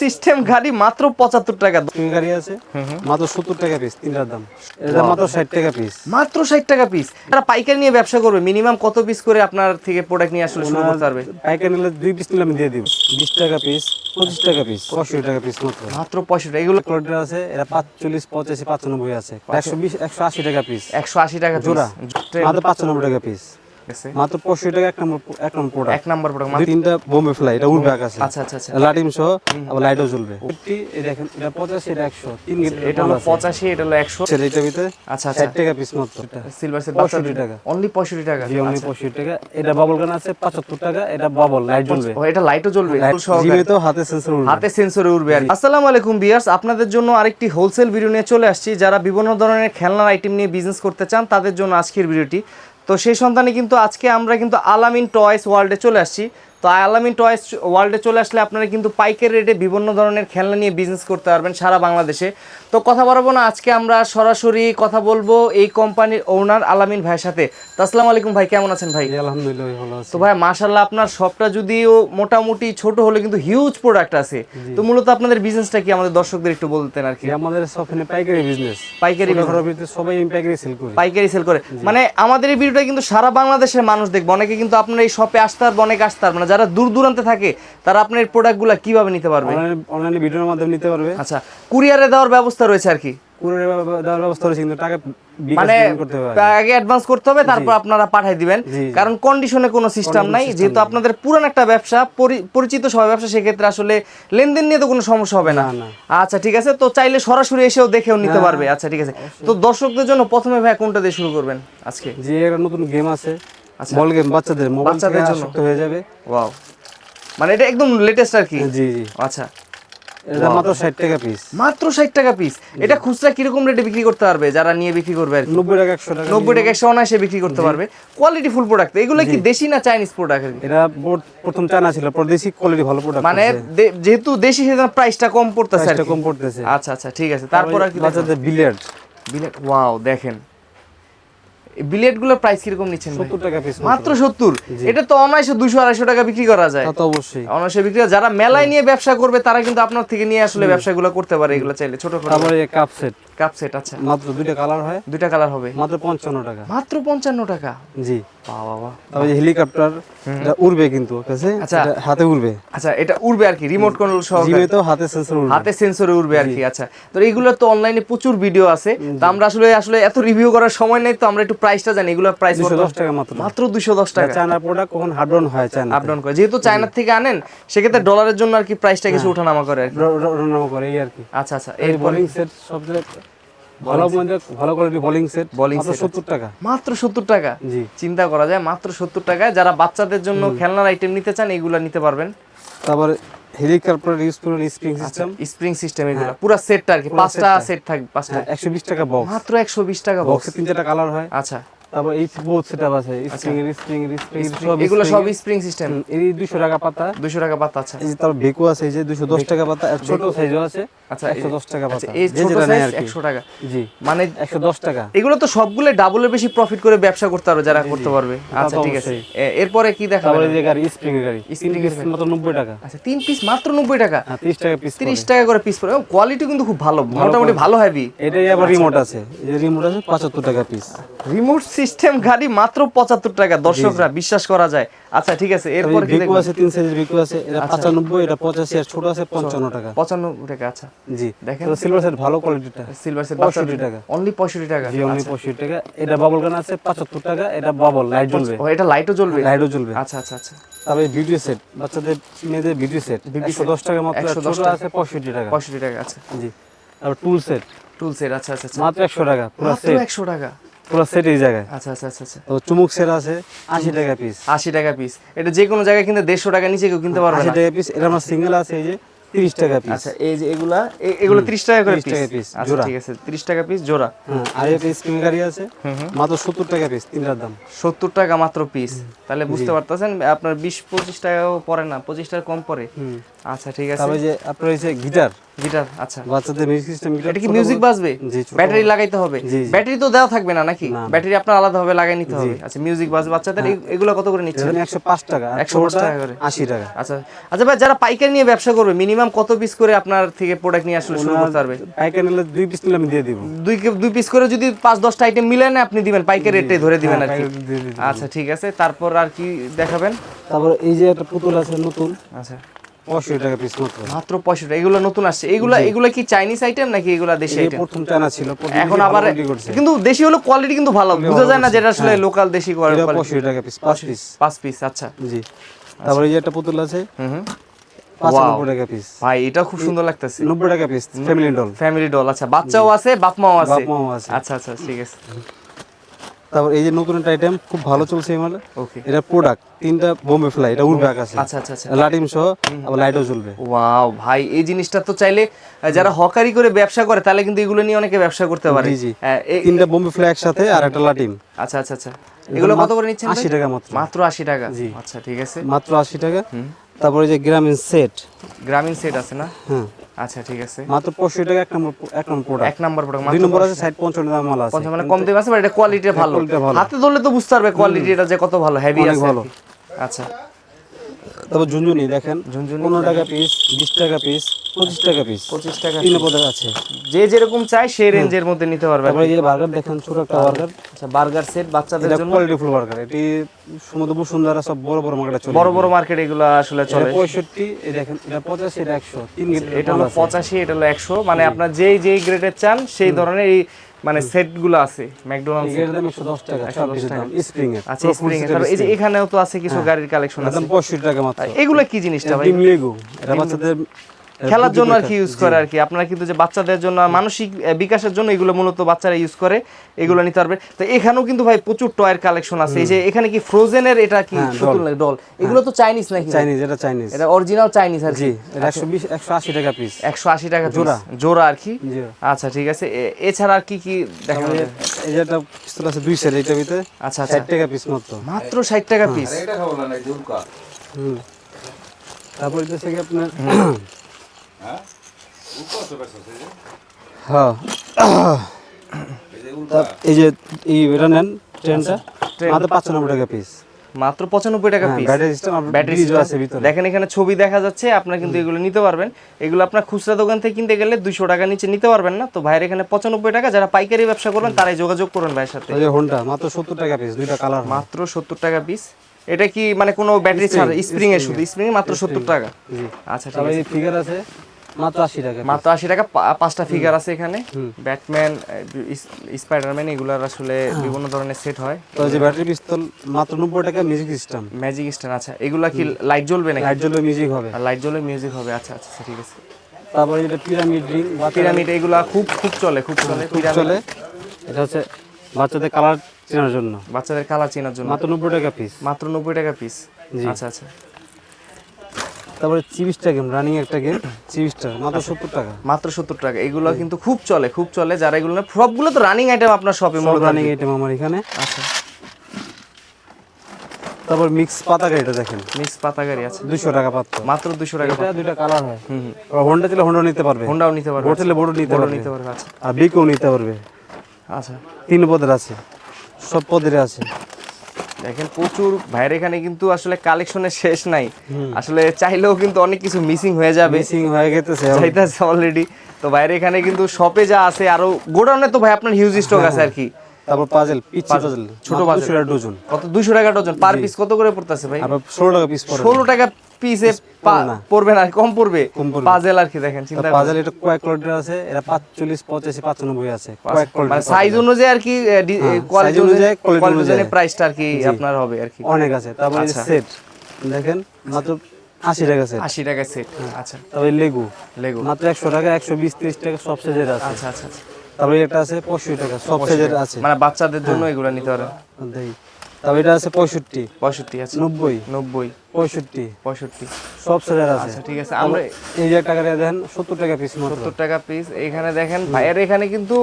System গাড়ি মাত্র পঁচাত্তর টাকা স্প্রিং গাড়ি আছে মাত্র সত্তর টাকা পিস তিনটার দাম। এটা মাত্র ষাট টাকা পিস মাত্র ষাট টাকা পিস তারা পাইকারি নিয়ে ব্যবসা করবে মিনিমাম কত পিস করে আপনার থেকে প্রোডাক্ট নিয়ে আসলে শুরু করতে পারবে? পাইকারি নিলে দুই পিস নিলে আমি দিয়ে দিব। বিশ টাকা পিস পঁচিশ টাকা পিস পঁয়ষট্টি টাকা পিস মাত্র। মাত্র পঁয়ষট্টি এগুলো কোয়ালিটি আছে এটা পাঁচচল্লিশ পঁচাশি পাঁচানব্বই আছে। একশো বিশ একশো আশি টাকা পিস একশো আশি টাকা জোড়া। জোড়া মাত্র পাঁচানব্বই টাকা পিস মাত্র পঁয়ষট্টি টাকা এক নম্বর এক নম্বর প্রোডাক্ট এক নাম্বার প্রোডাক্ট দুই তিনটা বোম্বে ফ্লাই এটা উড়বে আকাশে। আচ্ছা আচ্ছা আচ্ছা। লাটিম সহ আবার লাইটও জ্বলবে। ফিফটি এই দেখেন এটা পঁচাশি এটা একশো। তিন এটা হলো পঁচাশি এটা হলো একশো। ছেলে এটার ভিতরে আচ্ছা আচ্ছা। ষাট টাকা পিস মাত্র। সিলভার সেট পঁয়ষট্টি টাকা। অনলি পঁয়ষট্টি টাকা। জি অনলি পঁয়ষট্টি টাকা। এটা বাবল গান আছে পঁচাত্তর টাকা। এটা বাবল লাইট জ্বলবে। ও এটা লাইটও জ্বলবে সহকারে। হাতে সেন্সর উঠবে হাতে সেন্সরে উঠবে আর আসসালামু আলাইকুম বিয়ার্স আপনাদের জন্য আরেকটি হোলসেল ভিডিও নিয়ে চলে আসছি। যারা বিভিন্ন ধরনের খেলনার আইটেম নিয়ে বিজনেস করতে চান তাদের জন্য আজকের ভিডিওটি তো সেই সন্তানে কিন্তু আজকে আমরা কিন্তু আলামিন টয়েস ওয়ার্ল্ডে চলে আসছি। তো আলামিন টয়েস ওয়ার্ল্ডে চলে আসলে আপনারা কিন্তু পাইকারি রেটে বিভিন্ন ধরনের খেলনা নিয়ে বিজনেস করতে পারবেন সারা বাংলাদেশে। তো কথা বলব না আজকে আমরা সরাসরি কথা বলব এই কোম্পানির ওনার আলামিন ভাইয়ের সাথে। তো আসসালামু আলাইকুম ভাই কেমন আছেন ভাই? আলহামদুলিল্লাহ ভালো আছে। তো ভাই মাশাল্লাহ আপনার শপটা যদিও মোটামুটি ছোট হলে কিন্তু হিউজ প্রোডাক্ট আছে। তো মূলত আপনাদের বিজনেসটা কি? আমাদের দর্শকদের একটু বলতেন আর কি। আমাদের সফনে পাইকারি বিজনেস পাইকারি সবাই পাইকারি সেল করি। পাইকারি সেল করে। মানে আমাদের এই ভিডিওটা কিন্তু সারা বাংলাদেশের মানুষ দেখবে। অনেকে কিন্তু আপনার এই শপে আসতে পারবে অনেকে আসতে পারবে যারা দূর দূরান্তে থাকে তারা আপনার প্রোডাক্টগুলো কীভাবে নিতে পারবে? অনলাইনে ভিডিওর মাধ্যমে নিতে পারবে। আচ্ছা কুরিয়ারে দেওয়ার ব্যবস্থা রয়েছে আর কি? কুরিয়ার দেওয়ার ব্যবস্থা রয়েছে কিন্তু টাকা মানে আগে অ্যাডভান্স করতে হবে তারপর আপনারা পাঠিয়ে দিবেন। কারণ কন্ডিশনে কোনো সিস্টেম নাই। যেহেতু আপনাদের পুরান একটা ব্যবসা পরিচিত সবাই ব্যবসা সেক্ষেত্রে আসলে লেনদেন নিয়ে তো কোনো সমস্যা হবে না। আচ্ছা ঠিক আছে। তো চাইলে সরাসরি এসেও দেখেও নিতে পারবে। আচ্ছা ঠিক আছে। তো দর্শকদের জন্য প্রথমে ভাই কোনটা দিয়ে শুরু করবেন আজকে? যে একটা নতুন গেম আছে। বল গেম বাচ্চাদের মোবাইল বাচ্চাদের জন্য। হয়ে যাবে। ওয়াও মানে এটা একদম লেটেস্ট আর কি। জি জি। আচ্ছা। এটা মাত্র ষাট টাকা পিস মাত্র ষাট টাকা পিস এটা খুচরা কীরকম রেটে বিক্রি করতে পারবে? যারা নিয়ে বিক্রি করবে আর কি? নব্বই টাকা একশো টাকা নব্বই টাকা একশো অনায়াসে বিক্রি করতে পারবে। কোয়ালিটি ফুল প্রোডাক্ট এগুলো কি দেশি না চাইনিজ প্রোডাক্ট এটা প্রথম চায়না ছিল পরদেশি কোয়ালিটি ভালো প্রোডাক্ট মানে যেহেতু দেশি সেজন্য প্রাইসটা কম পড়তেছে আর কম পড়তেছে। আচ্ছা আচ্ছা ঠিক আছে। তারপর আর কি বাচ্চাদের বিলিয়ার্ড বিলেট ওয়াও দেখেন। বিলেটগুলোর প্রাইস কীরকম নিচ্ছেন ভাই? সত্তর টাকা পিস মাত্র। সত্তর? এটা তো অনায়াসে দুশো আড়াইশো টাকা বিক্রি করা যায়। তা তো অবশ্যই। অনায়াসে বিক্রি। যারা মেলায় নিয়ে ব্যবসা করবে তারা কিন্তু আপনার থেকে নিয়ে আসলে ব্যবসাগুলো করতে পারে এগুলো চাইলে ছোট ছোট তারপরে কাপ সেট কাপ সেট আচ্ছা মাত্র দুইটা কালার হয়? দুইটা কালার হবে। মাত্র পঞ্চান্ন টাকা। মাত্র পঞ্চান্ন টাকা? জি। বাবা তারপরে হেলিকপ্টার এটা উড়বে কিন্তু কাছে আচ্ছা। এটা হাতে উড়বে। আচ্ছা এটা উড়বে আর কি রিমোট কন্ট্রোল সহ জিমেতেও হাতে সেন্সর উড়বে। হাতে সেন্সরে উঠবে আর কি আচ্ছা। তো এইগুলো তো অনলাইনে প্রচুর ভিডিও আছে। তো আমরা আসলে আসলে এত রিভিউ করার সময় নেই তো আমরা একটু প্রাইসটা জানি। এগুলো প্রাইস দুশো দশ টাকা মাত্র। মাত্র দুশো দশ টাকা। চায়না প্রোডাক্ট কখন হার্ডন হয় চায়না আপ ডাউন করে। যেহেতু চায়নার থেকে আনেন সেক্ষেত্রে ডলারের জন্য আর কি প্রাইসটা কিছু ওঠানামা করে আর কি। রান্না করে এই আর কি। আচ্ছা আচ্ছা। এই বোলিং সেট সবচেয়ে ভালো ভালো কোয়ালিটি বোলিং সেট Bowling মাত্র set টাকা। মাত্র সত্তর টাকা? জি। চিন্তা করা যায় মাত্র সত্তর টাকায় যারা বাচ্চাদের জন্য খেলনার আইটেম নিতে চান এগুলো নিতে পারবেন। তারপরে হেলিকপ্টার ইউজ করুন স্প্রিং সিস্টেম স্প্রিং সিস্টেম এগুলো। পুরো সেটটা আর কি পাঁচটা সেট থাকবে পাঁচটা। একশো বিশ টাকা বক্স মাত্র একশো বিশ টাকা বক্স বক্সে তিনটা কালার হয়। আচ্ছা। তারপর এই বহুত সেটআপ আছে স্প্রিং এর স্প্রিং এর স্প্রিং সব এগুলো সব স্প্রিং সিস্টেম এই দুশো টাকা পাতা। দুশো টাকা পাতা আচ্ছা। এই যে তার বেকু আছে এই যে দুশো দশ টাকা পাতা আর ছোট সাইজও আছে আচ্ছা একশো দশ টাকা আচ্ছা পাতা। এই ছোট সাইজ আর কি। একশো টাকা। জি মানে একশো দশ টাকা। এগুলো তো সবগুলো ডাবলের বেশি প্রফিট করে ব্যবসা করতে পারবে যারা করতে পারবে। আচ্ছা ঠিক আছে। এরপরে কি দেখাবেন তারপরে এই যে গাড়ি স্প্রিং এর গাড়ি। স্প্রিং এর মাত্র নব্বই টাকা। আচ্ছা তিন পিস মাত্র নব্বই টাকা? হ্যাঁ তিরিশ টাকা পিস তিরিশ টাকা করে পিস পড়ে। কোয়ালিটি কিন্তু খুব ভালো মোটামুটি ভালো হেভি এটাই আবার রিমোট আছে। এই যে রিমোট আছে পঁচাত্তর টাকা পিস রিমোট সিস্টেম গাড়ি মাত্র পঁচাত্তর টাকা। দর্শকরা বিশ্বাস করা যায়। আচ্ছা ঠিক আছে এরপর কি দেখব? আছে তিন সাইজের বেকু আছে এটা পঁচানব্বই এটা পঁচাশি আর ছোট আছে পঞ্চান্ন টাকা। পঁচানব্বই টাকা আচ্ছা। জি দেখেন। দেখেন সিলভার সেট ভালো কোয়ালিটিটা সিলভার সেট পঁয়ষট্টি টাকা। অনলি পঁয়ষট্টি টাকা জি অনলি পঁয়ষট্টি টাকা। এটা বাবল গান আছে পঁচাত্তর টাকা এটা বাবল লাইট জ্বলবে। ও এটা লাইটও জ্বলবে? লাইটও জ্বলবে। আচ্ছা আচ্ছা আচ্ছা। তবে ভিডিও সেট বাচ্চাদের মেয়েদের ভিডিও সেট একশো দশ টাকা মাত্র আর 110 ছোট টাকা। আছে পঁয়ষট্টি টাকা। পঁয়ষট্টি টাকা আচ্ছা। জি। তারপর টুল সেট টুল সেট আচ্ছা আচ্ছা আচ্ছা। মাত্র একশো টাকা পুরো মাত্র সেট একশো টাকা। পুরো সেট এই জায়গায়। আচ্ছা আচ্ছা আচ্ছা তো চুমুক সেট আছে আশি টাকা পিস আশি টাকা পিস এটা যে কোনো জায়গায় কিনতে টাকা নিচে কেউ কিনতে পারবে টাকা পিস আমার সিঙ্গেল আছে এই যে তিরিশ টাকা পিস আচ্ছা এই যে এগুলা এগুলো ত্রিশ টাকা করে 30 পিস টাকা piece, আচ্ছা জোড়া। ঠিক আছে ত্রিশ টাকা পিস জোড়া। হ্যাঁ আর গাড়ি আছে মাত্র সত্তর টাকা পিস তিনটার দাম। সত্তর টাকা মাত্র পিস তাহলে বুঝতে পারতেছেন আপনার বিশ পঁচিশ টাকাও পড়ে না পঁচিশ টাকা কম পড়ে। আচ্ছা ঠিক আছে। যে আপনার হয়েছে গিটার গিটার আচ্ছা। বাচ্চাদের মিউজিক সিস্টেম গিটার এটা কি মিউজিক বাজবে? ব্যাটারি লাগাইতে হবে। ব্যাটারি তো দেওয়া থাকবে না নাকি। ব্যাটারি আপনার আলাদা ভাবে লাগাই নিতে হবে। আচ্ছা মিউজিক বাজবে। বাচ্চাদের এগুলো কত করে নিচ্ছেন একশো পাঁচ টাকা 105 টাকা করে। আশি টাকা। আচ্ছা। আচ্ছা ভাই যারা পাইকারি নিয়ে ব্যবসা করবে মিনিমাম কত পিস করে আপনার থেকে প্রোডাক্ট নিয়ে আসলে শুরু করতে পারবে? পাইকারি নিলে দুই পিস নিলে আমি দিয়ে দিব। দুই দুই পিস করে যদি পাঁচ দশটা আইটেম মিলে না আপনি দিবেন পাইকারি রেটে ধরে দিবেন আর কি। আচ্ছা ঠিক আছে। তারপর আর কি দেখাবেন? তারপর এই যে একটা পুতুল আছে নতুন। আচ্ছা। পঁয়ষট্টি টাকা পিস মাত্র মাত্র পঁয়ষট্টি এগুলো নতুন আসছে। এগুলা এগুলা কি চাইনিজ আইটেম নাকি এগুলা দেশি আইটেম প্রথম চানা ছিল। এখন আবার ভালো quality করছে। কিন্তু দেশি হলো কোয়ালিটি কিন্তু ভালো। বোঝা যায় না যেটা আসলে লোকাল দেশি কোয়ালিটি পঁয়ষট্টি টাকা পিস পাঁচ পিস পাঁচ পিস আচ্ছা। জি। তারপরে এই যে একটা পুতুল আছে। হুম ভাই এটা খুব সুন্দর লাগতেছে। নব্বই টাকা piece family doll family doll আচ্ছা। বাচ্চাও আছে বাপ মাও আছে। বাপ মাও আছে। আচ্ছা আচ্ছা ঠিক আছে। তারপর এই যে নতুন একটা আইটেম খুব ভালো চলছে এই মালে। এটা প্রোডাক্ট তিনটা বোম্বে ফ্লাই এটা উড়বে আকাশে। আচ্ছা আচ্ছা আচ্ছা। লাটিম সহ আবার লাইটও জ্বলবে। ওয়াও ভাই এই জিনিসটা তো চাইলে যারা হকারি করে ব্যবসা করে তাহলে কিন্তু এগুলো নিয়ে অনেকে ব্যবসা করতে পারে। জি, জি। হ্যাঁ, তিনটা বোম্বে ফ্লাই একসাথে আর একটা লাটিম আচ্ছা আচ্ছা আচ্ছা। এগুলো কত করে নিচ্ছেন ভাই? আশি টাকা মাত্র। মাত্র আশি টাকা? জি। আচ্ছা ঠিক আছে। মাত্র আশি টাকা। তারপরে যে গ্রামীণ সেট গ্রামীণ সেট আছে না? হ্যাঁ। আচ্ছা ঠিক আছে। মাত্র পঁয়ষট্টি টাকা এক নম্বর এক নম্বর প্রোডাক্ট এক নম্বর প্রোডাক্ট দুই নম্বর আছে সাইড পঞ্চান্ন দাম মাল আছে। পঞ্চাশ মানে কম দামে আছে বাট এটা কোয়ালিটি ভালো। হাতে ধরলে তো বুঝতে পারবে কোয়ালিটি এটা যে কত ভালো হেভি আছে ভালো। আচ্ছা। তারপর ঝুনঝুনি দেখেন ঝুনঝুনি পনেরো টাকা পিস বিশ টাকা পিস পঁচিশ টাকা পিস পঁচিশ টাকা তিন পদের আছে। যে যেরকম চাই সেই রেঞ্জের মধ্যে নিতে পারবে। তারপরে এই যে বার্গার দেখেন ছোট একটা বার্গার আচ্ছা বার্গার সেট বাচ্চাদের জন্য। কোয়ালিটি ফুল বার্গার এটি সমুদ্র বসুন্ধরা সব বড় বড় মার্কেটে চলে বড় বড় মার্কেট এগুলো আসলে চলে। পঁয়ষট্টি এই দেখেন এটা পঁচাশি এটা একশো। তিন এটা হলো পঁচাশি এটা হলো একশো। মানে আপনার যেই যেই গ্রেডের চান সেই ধরনের এই মানে সেটগুলো আছে ম্যাকডোনাল্ডস এর দাম একশো দশ টাকা 110 টাকা। স্প্রিং এর। আচ্ছা স্প্রিং এই যে এখানেও তো আছে কিছু গাড়ির কালেকশন আছে। টাকা মাত্র। এগুলো কি জিনিসটা ভাই? ডিম লেগো এটা বাচ্চাদের খেলার জন্য আর কি ইউজ করে আর কি। আপনারা কিন্তু যে বাচ্চাদের জন্য মানসিক বিকাশের জন্য এগুলো মূলত বাচ্চারা ইউজ করে এগুলো নিতে পারবে। তো এখানেও কিন্তু ভাই প্রচুর টয়ের কালেকশন আছে। এই যে এখানে কি ফ্রোজেনের এটা কি হ্যাঁ, পুতুল নাকি ডল এগুলো তো চাইনিজ নাকি? চাইনিজ এটা চাইনিজ এটা অরিজিনাল চাইনিজ আর কি। জি এটা একশো বিশ একশো আশি টাকা পিস একশো আশি টাকা জোড়া। জোড়া আর কি? আচ্ছা ঠিক আছে। এছাড়া আর কি কি দেখা যাবে? এই যে একটা পিস্তল আছে দুই সেট এইটার ভিতরে আচ্ছা আচ্ছা। ষাট টাকা পিস মাত্র মাত্র ষাট টাকা পিস হুম। তারপরে কি আপনার হ্যাঁ? এই যে। এই এটা নেন ট্রেনটা। মাত্র পাঁচানব্বই টাকা পিস মাত্র পঁচানব্বই টাকা পিস ব্যাটারি সিস্টেম ব্যাটারি আছে ভিতরে। দেখেন এখানে ছবি দেখা যাচ্ছে আপনারা কিন্তু এগুলো নিতে পারবেন। এগুলো আপনার খুচরা দোকান থেকে কিনতে গেলে দুইশো টাকা নিচে নিতে পারবেন না। তো ভাইয়ের এখানে পঁচানব্বই টাকা যারা পাইকারি ব্যবসা করবেন তারাই যোগাযোগ করুন ভাইয়ের সাথে। এই হোন্ডা মাত্র সত্তর টাকা পিস দুইটা কালার মাত্র সত্তর টাকা পিস এটা কি মানে কোনো ব্যাটারি ছাড়া স্প্রিং এর শুধু? স্প্রিং মাত্র সত্তর টাকা? আচ্ছা ঠিক আছে। ফিগার আছে। মাত্র আশি টাকা মাত্র আশি টাকা পাঁচটা ফিগার আছে এখানে। ব্যাটম্যান স্পাইডারম্যান এগুলার আসলে বিভিন্ন ধরনের সেট হয়। তো যে ব্যাটারি পিস্তল মাত্র নব্বই টাকা মিউজিক সিস্টেম ম্যাজিক স্ট্যান্ড আচ্ছা। এগুলা কি লাইট জ্বলবে নাকি? লাইট জ্বলবে মিউজিক হবে। আর লাইট জ্বলে মিউজিক হবে। আচ্ছা আচ্ছা আচ্ছা, ঠিক আছে। তারপরে এটা পিরামিড রিং পিরামিড এগুলা খুব খুব চলে খুব চলে পিরামিড চলে। এটা হচ্ছে বাচ্চাদের কালার চেনার জন্য। বাচ্চাদের কালার চেনার জন্য। মাত্র নব্বই টাকা পিস মাত্র নব্বই টাকা পিস আচ্ছা আচ্ছা। তারপরে চিবিসটা গেম রানিং একটা গেম চিবিসটা মাত্র সত্তর টাকা। মাত্র সত্তর টাকা। এগুলো কিন্তু খুব চলে খুব চলে। যারা এগুলো সবগুলো তো রানিং আইটেম আপনার শপে রানিং আইটেম আমার এখানে। আচ্ছা। তারপর মিক্স পাতা গাড়িটা দেখেন। মিক্স পাতা গাড়ি আছে। দুশো টাকা পাত্র। মাত্র দুশো টাকা এটা দুইটা কালার হয়। হুম হোন্ডা দিলে হোন্ডা নিতে পারবে। হোন্ডাও নিতে পারবে দিলে বোটও নিতে পারবে। নিতে পারবে আচ্ছা। আর বিকও নিতে পারবে। আচ্ছা। তিন পদের আছে। সব পদের আছে। দেখেন প্রচুর ভাইয়ের এখানে কিন্তু আসলে কালেকশনের শেষ নাই। আসলে চাইলেও কিন্তু অনেক কিছু মিসিং হয়ে যাবে। মিসিং হয়ে গেছে চাইতেছে অলরেডি তো ভাইয়ের এখানে কিন্তু শপে যা আছে আরও গোডাউনে তো ভাই আপনার হিউজ স্টক আছে আর কি। তারপর পাজেল পিচ্ছি পাজেল ছোট ছোট puzzle। পাজেল ডজন কত? দুইশো টাকা ডজন পার পিস কত করে পড়তেছে ভাই? আর ষোলো টাকা পিস পড়ে। ষোলো টাকা পিসে পড়বে না। কম পড়বে। পাজেল আর কি দেখেন চিন্তা পাজেল এটা কয়েক কোয়ালিটির আছে এটা পাঁচচল্লিশ পঁচাশি পাঁচানব্বই আছে কয়েক মানে সাইজ অনুযায়ী আর কি কোয়ালিটি অনুযায়ী, অনুযায়ী কোয়ালিটি অনুযায়ী। প্রাইসটা আর কি আপনার হবে আর কি। অনেক আছে তারপরে আচ্ছা। সেট দেখেন মাত্র আশি টাকা সেট আশি টাকা সেট আচ্ছা। তারপরে লেগু লেগো মাত্র একশো টাকা একশো বিশ ত্রিশ টাকা সব সাইজের আছে। আচ্ছা আচ্ছা আচ্ছা। তারপরে একটা আছে পঁয়ষট্টি টাকা সব সাইজের আছে। মানে বাচ্চাদের জন্য এগুলো নিতে পারেন। তারপরে এটা আছে পঁয়ষট্টি। পঁয়ষট্টি আছে নব্বই। নব্বই। পঁয়ষট্টি। পঁয়ষট্টি। সব আছে। আচ্ছা ঠিক আছে। আমরা এই যে টাকা দেন সত্তর টাকা পিস সত্তর টাকা পিস এখানে দেখেন ভাইয়ের এখানে কিন্তু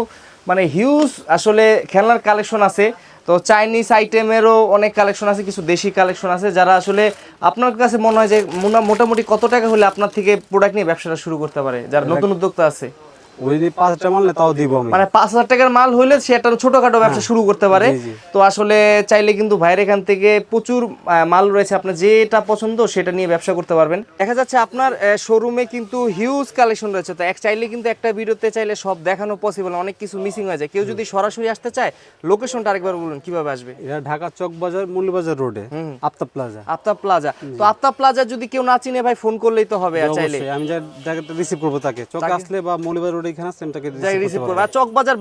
মানে হিউজ আসলে খেলনার কালেকশন আছে। তো চাইনিজ আইটেমেরও অনেক কালেকশন আছে কিছু দেশি কালেকশন আছে যারা আসলে আপনার কাছে মনে হয় যে মোটামুটি কত টাকা হলে আপনার থেকে প্রোডাক্ট নিয়ে ব্যবসাটা শুরু করতে পারে? যারা নতুন উদ্যোক্তা আছে। যদি পাঁচ হাজার মারলে তাও দিব মানে পাঁচ হাজার টাকার মাল হইলে সে একটা ছোটখাটো ব্যবসা শুরু করতে পারে। জি, জি। তো আসলে চাইলে কিন্তু ভাইয়ের এখান থেকে প্রচুর মাল রয়েছে। আপনার যেটা পছন্দ সেটা নিয়ে ব্যবসা করতে পারবেন। দেখা যাচ্ছে আপনার শোরুমে কিন্তু হিউজ কালেকশন রয়েছে। তো এক চাইলে কিন্তু একটা ভিডিওতে চাইলে সব দেখানো পসিবল অনেক কিছু মিসিং হয়ে যায়। কেউ যদি সরাসরি আসতে চায় লোকেশনটা আরেকবার বলুন কীভাবে আসবে? এটা ঢাকা চক বাজার মূল্যবাজার রোডে প্লাজা আফতাব প্লাজা তো আফতাব প্লাজা যদি কেউ না চিনে ভাই ফোন করলেই তো হবে চাইলে। আমি রিসিভ করব তাকে। চকে আসলে বা মৌলিবাজার রোডে এখানে আসলে আমি তাকে রিসিভ করবে। আর চকবাজার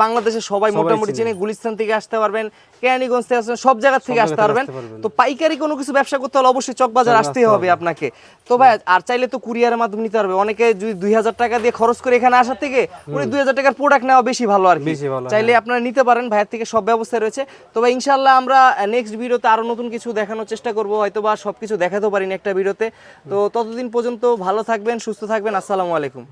সবাই মোটামুটি চেনে। গুলিস্তান থেকে আসতে পারবেন কেরানীগঞ্জ থেকে আসতে সব জায়গা থেকে আসতে পারবেন। তো পাইকারি কোনো কিছু ব্যবসা করতে হলে অবশ্যই চকবাজার আসতেই হবে আপনাকে। তো ভাই আর চাইলে তো কুরিয়ারের মাধ্যমে নিতে পারবে। অনেকে যদি দুই হাজার টাকা দিয়ে খরচ করে এখানে আসার থেকে উনি দুই হাজার টাকার প্রোডাক্ট নেওয়া বেশি ভালো আর কি। চাইলে আপনারা নিতে পারেন ভাইয়ের থেকে সব ব্যবস্থা রয়েছে। তো ভাই ইনশাল্লাহ আমরা নেক্সট ভিডিওতে আরও নতুন কিছু দেখানোর চেষ্টা করব। হয়তো বা সবকিছু দেখাতেও পারিনি একটা ভিডিওতে। তো ততদিন পর্যন্ত ভালো থাকবেন সুস্থ থাকবেন। আসসালামু আলাইকুম।